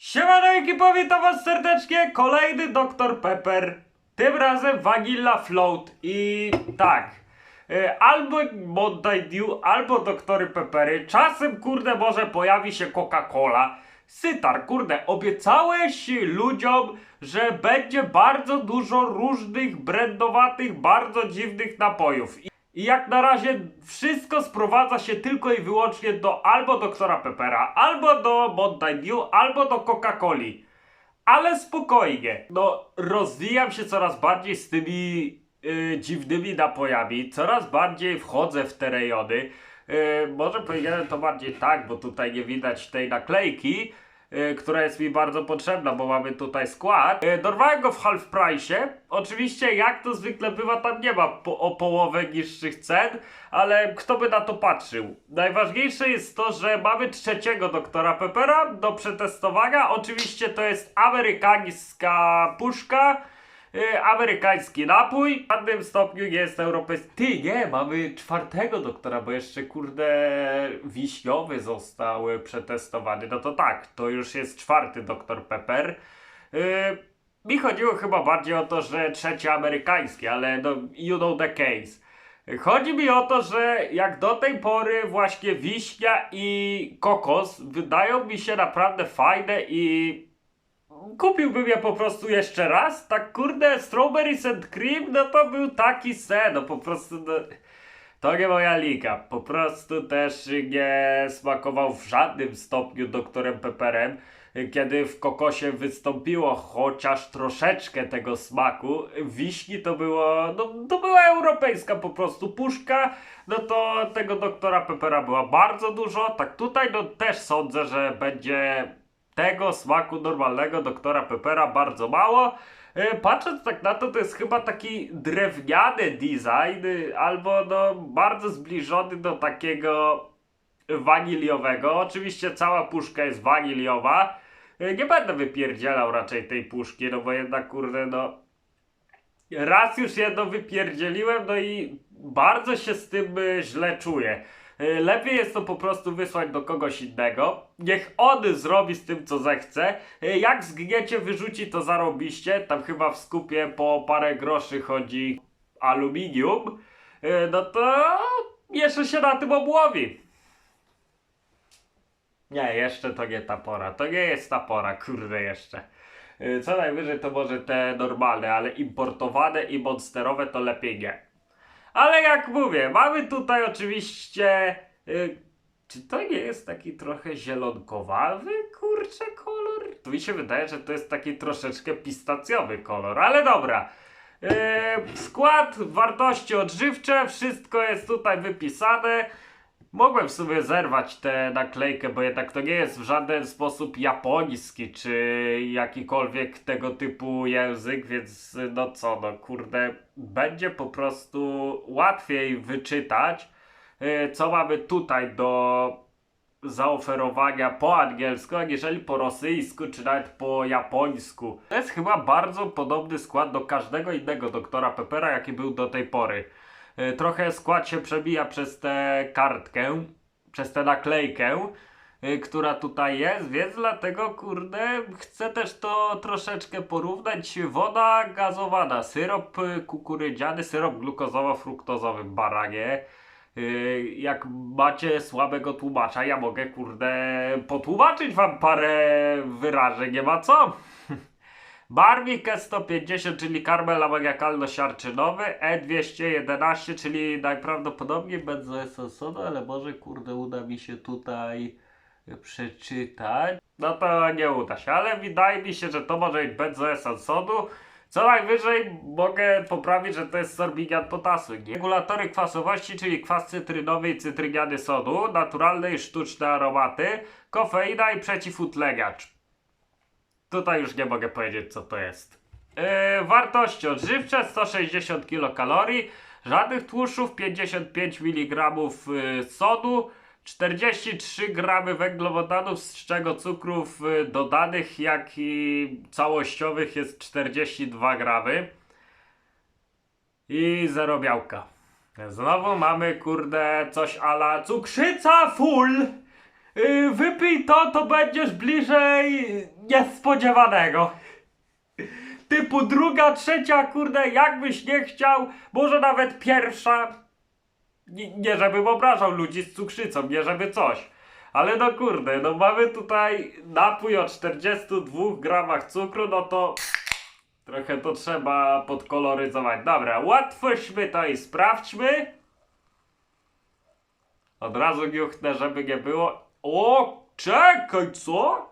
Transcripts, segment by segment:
Siemano ekipo, witam was serdecznie, kolejny Dr Pepper, tym razem Vanilla Float i tak, e, albo Mountain Dew, albo Doktory Peppery, czasem kurde może pojawi się Coca-Cola. Sytar, kurde, obiecałeś ludziom, że będzie bardzo dużo różnych brandowatych, bardzo dziwnych napojów. I- jak na razie wszystko sprowadza się tylko i wyłącznie do albo doktora Peppera, albo do Mountain albo do Coca-Coli. Ale spokojnie, no rozwijam się coraz bardziej z tymi y, dziwnymi napojami, coraz bardziej wchodzę w te rejony. Y, może powinienem to bardziej tak, bo tutaj nie widać tej naklejki, która jest mi bardzo potrzebna, bo mamy tutaj skład. Y, dorwałem go w half price. Oczywiście, jak to zwykle bywa, tam nie ma po, o połowę niższych cen, ale kto by na to patrzył? Najważniejsze jest to, że mamy trzeciego doktora Peppera do przetestowania. Oczywiście to jest amerykańska puszka. Y, Amerykański napój, w żadnym stopniu nie jest europejski. Ty, nie, mamy czwartego doktora, bo jeszcze kurde wiśniowy został przetestowany. No to tak, to już jest czwarty doktor Pepper. Y, mi chodziło chyba bardziej o to, że trzeci amerykański, ale no, you know the case. Chodzi mi o to, że jak do tej pory właśnie wiśnia i kokos wydają mi się naprawdę fajne i kupiłbym je po prostu jeszcze raz. Tak kurde, strawberries and cream, no to był taki sen, no po prostu no, to nie moja liga. Po prostu też nie smakował w żadnym stopniu doktorem Pepperem. Kiedy w kokosie wystąpiło chociaż troszeczkę tego smaku, wiśni to było, no to była europejska po prostu puszka, no to tego doktora Peppera była bardzo dużo, tak tutaj no też sądzę, że będzie tego smaku normalnego doktora Peppera bardzo mało. E, Patrząc tak na to, to jest chyba taki drewniany design, albo no bardzo zbliżony do takiego waniliowego. Oczywiście cała puszka jest waniliowa. E, Nie będę wypierdzielał raczej tej puszki, no bo jednak kurde no raz już jedno wypierdzieliłem, no i bardzo się z tym y, źle czuję. Y, Lepiej jest to po prostu wysłać do kogoś innego. Niech on zrobi z tym, co zechce. Y, Jak zgniecie, wyrzuci to zarobiście. Tam chyba w skupie po parę groszy chodzi aluminium. Y, No to jeszcze się na tym obłowi. Nie, jeszcze to nie ta pora. To nie jest ta pora, kurde jeszcze. Co najwyżej to może te normalne, ale importowane i monsterowe to lepiej nie. Ale jak mówię, mamy tutaj oczywiście. Y, czy to nie jest taki trochę zielonkowawy, kurczę, kolor? To mi się wydaje, że to jest taki troszeczkę pistacjowy kolor, ale dobra. Y, skład, wartości odżywcze, wszystko jest tutaj wypisane. Mogłem sobie zerwać tę naklejkę, bo jednak to nie jest w żaden sposób japoński, czy jakikolwiek tego typu język, więc no co, no kurde, będzie po prostu łatwiej wyczytać, y, co mamy tutaj do zaoferowania po angielsku, aniżeli po rosyjsku, czy nawet po japońsku. To jest chyba bardzo podobny skład do każdego innego doktora Peppera, jaki był do tej pory. Y, Trochę skład się przebija przez tę kartkę, przez tę naklejkę, y, która tutaj jest, więc dlatego kurde chcę też to troszeczkę porównać. Woda gazowana, syrop kukurydziany, syrop glukozowo-fruktozowy, baranie. Y, Jak macie słabego tłumacza, ja mogę kurde potłumaczyć wam parę wyrażeń, nie ma co. Barwik E150, czyli karmel amoniakalno-siarczynowy, E211, czyli najprawdopodobniej benzoesensony, ale może kurde uda mi się tutaj przeczytać. No to nie uda się, ale wydaje mi się, że to może być benzoesen sodu. Co najwyżej mogę poprawić, że to jest sorbinian potasu. Regulatory kwasowości, czyli kwas cytrynowy i cytryniany sodu, naturalne i sztuczne aromaty, kofeina i przeciwutleniacz. Tutaj już nie mogę powiedzieć, co to jest. Yy, wartości odżywcze 160 kilokalorii, żadnych tłuszczów, 55 mg y, sodu, 43 gramy węglowodanów, z czego cukrów y, dodanych, jak i całościowych jest 42 gramy. I zero białka. Znowu mamy, kurde, coś ala cukrzyca full. Yy, wypij to, to będziesz bliżej niespodziewanego. Typu druga, trzecia, kurde, jakbyś nie chciał, może nawet pierwsza. Nie, nie żebym obrażał ludzi z cukrzycą, nie żeby coś. Ale no kurde, no mamy tutaj napój o 42 gramach cukru, no to trochę to trzeba podkoloryzować. Dobra, łatwośmy to i sprawdźmy. Od razu niuchnę, żeby nie było. O, czekaj, co?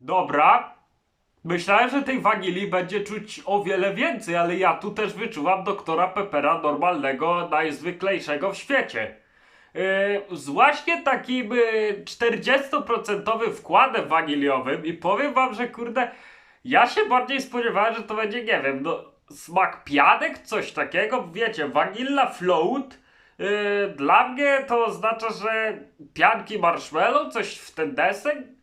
Dobra. Myślałem, że tej wanilii będzie czuć o wiele więcej, ale ja tu też wyczuwam doktora Pepera normalnego, najzwyklejszego w świecie. Yy, z właśnie takim yy, 40% wkładem waniliowym i powiem wam, że kurde, ja się bardziej spodziewałem, że to będzie, nie wiem, no, smak pianek, coś takiego, wiecie, vanilla float. Yy, dla mnie to oznacza, że pianki marshmallow, coś w ten deseń.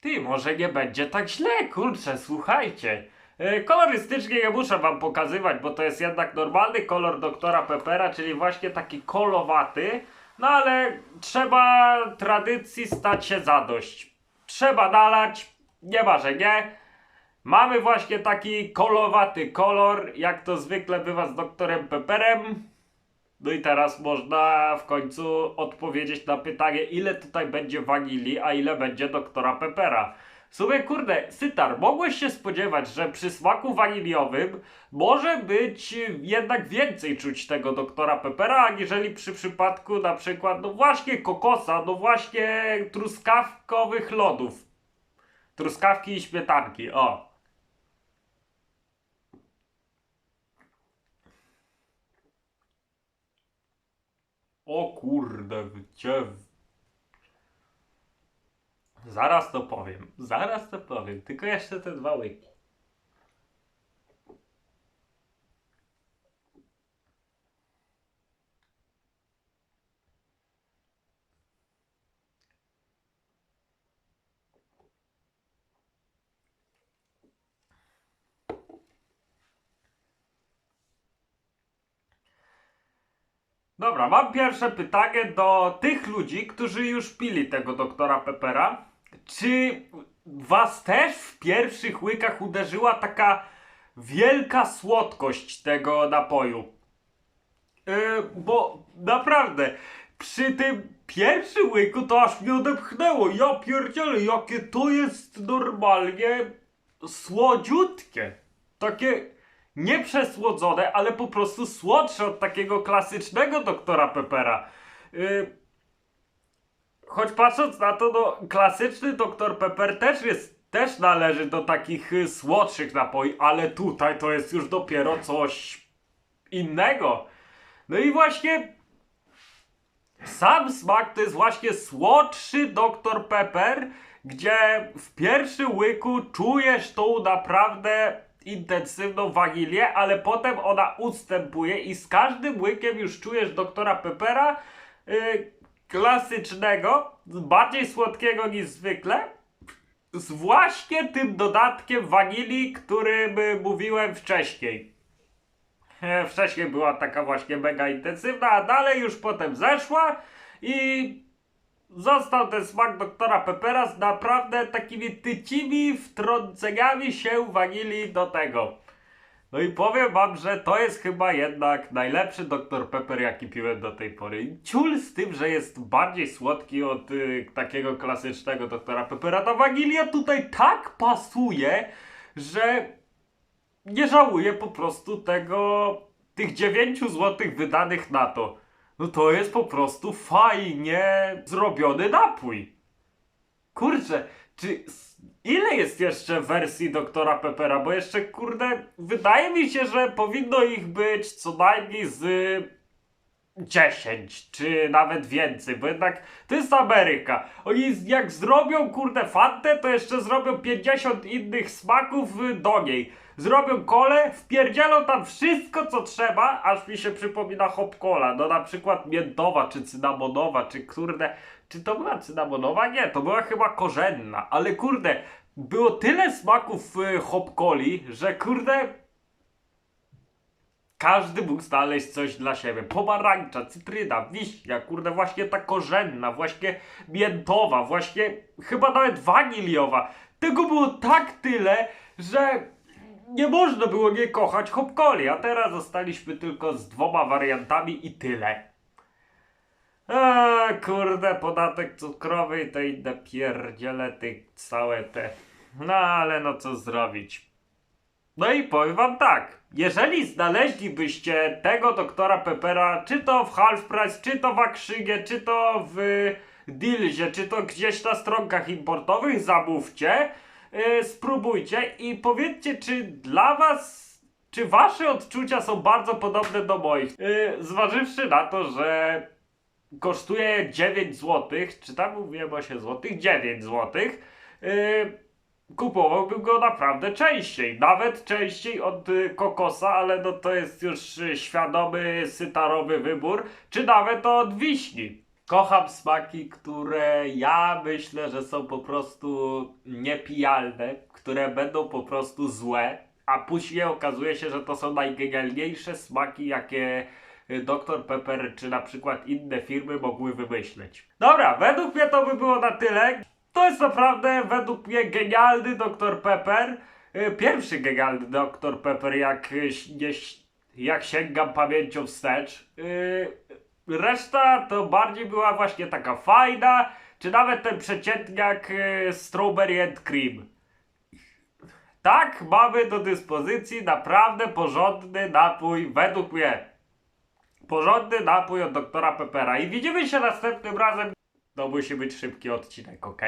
Ty, może nie będzie tak źle, kurczę, słuchajcie. E, Kolorystycznie nie muszę wam pokazywać, bo to jest jednak normalny kolor doktora Pepera, czyli właśnie taki kolowaty. No ale trzeba tradycji stać się zadość. Trzeba nalać, nie ma, że nie. Mamy właśnie taki kolowaty kolor, jak to zwykle bywa z doktorem Pepperem. No i teraz można w końcu odpowiedzieć na pytanie, ile tutaj będzie wanilii, a ile będzie doktora Pepera. W sumie, kurde, Sytar, mogłeś się spodziewać, że przy smaku waniliowym może być jednak więcej czuć tego doktora Pepera, aniżeli przy przypadku na przykład, no właśnie kokosa, no właśnie truskawkowych lodów. Truskawki i śmietanki, o. O kurde, cię... Zaraz to powiem, zaraz to powiem, tylko jeszcze te dwa łyki. Dobra, mam pierwsze pytanie do tych ludzi, którzy już pili tego doktora Pepera. Czy was też w pierwszych łykach uderzyła taka wielka słodkość tego napoju? Yy, bo naprawdę, przy tym pierwszym łyku to aż mnie odepchnęło. Ja pierdzielę, jakie to jest normalnie słodziutkie. Takie nieprzesłodzone, ale po prostu słodsze od takiego klasycznego doktora Pepera. Yy, choć patrząc na to, no, klasyczny doktor Pepper też jest, też należy do takich y, słodszych napoi, ale tutaj to jest już dopiero coś innego. No i właśnie sam smak to jest właśnie słodszy doktor Pepper, gdzie w pierwszym łyku czujesz tą naprawdę intensywną wanilię, ale potem ona ustępuje i z każdym łykiem już czujesz doktora Pepera yy, klasycznego, bardziej słodkiego niż zwykle, z właśnie tym dodatkiem wanilii, którym y, mówiłem wcześniej. E, Wcześniej była taka właśnie mega intensywna, a dalej już potem zeszła i został ten smak doktora Pepera z naprawdę takimi tycimi wtrąceniami się wanilii do tego. No i powiem wam, że to jest chyba jednak najlepszy Dr Pepper, jaki piłem do tej pory. Ciul z tym, że jest bardziej słodki od y, takiego klasycznego Doktora Peppera. Ta wanilia tutaj tak pasuje, że nie żałuję po prostu tego, tych 9 zł wydanych na to. No to jest po prostu fajnie zrobiony napój. Kurczę, czy ile jest jeszcze wersji doktora Peppera? Bo jeszcze, kurde, wydaje mi się, że powinno ich być co najmniej z 10, czy nawet więcej, bo jednak to jest Ameryka. Oni jak zrobią, kurde, fantę, to jeszcze zrobią 50 innych smaków y, do niej. Zrobią kole, wpierdzielą tam wszystko, co trzeba, aż mi się przypomina hop cola. No na przykład miętowa, czy cynamonowa, czy kurde, czy to była cynamonowa? Nie, to była chyba korzenna, ale kurde, było tyle smaków y, hop coli, że kurde, każdy mógł znaleźć coś dla siebie. Pomarańcza, cytryna, wiśnia, kurde, właśnie ta korzenna, właśnie miętowa, właśnie chyba nawet waniliowa. Tego było tak tyle, że nie można było nie kochać hopkoli, a teraz zostaliśmy tylko z dwoma wariantami i tyle. Eee, kurde, podatek cukrowy i te inne pierdziele, te całe te... No ale no co zrobić. No i powiem wam tak, jeżeli znaleźlibyście tego doktora Pepera, czy to w Half Price, czy to w Akrzygie, czy to w Dilzie, czy to gdzieś na stronkach importowych, zamówcie, yy, spróbujcie i powiedzcie, czy dla was, czy wasze odczucia są bardzo podobne do moich. Yy, zważywszy na to, że kosztuje 9 zł, czy tam mówiłem 8 zł, 9 zł, yy, kupowałbym go naprawdę częściej, nawet częściej od y, kokosa, ale no to jest już y, świadomy, sytarowy wybór, czy nawet od wiśni. Kocham smaki, które ja myślę, że są po prostu niepijalne, które będą po prostu złe, a później okazuje się, że to są najgenialniejsze smaki, jakie y, Dr. Pepper czy na przykład inne firmy mogły wymyśleć. Dobra, według mnie to by było na tyle. To jest naprawdę według mnie genialny Dr. Pepper. Y, Pierwszy genialny Dr. Pepper, jak, jak sięgam pamięcią wstecz. Y, Reszta to bardziej była właśnie taka fajna, czy nawet ten przeciętniak y, Strawberry and Cream. Tak, mamy do dyspozycji naprawdę porządny napój, według mnie. Porządny napój od doktora Peppera. I widzimy się następnym razem. To musi być szybki odcinek, ok?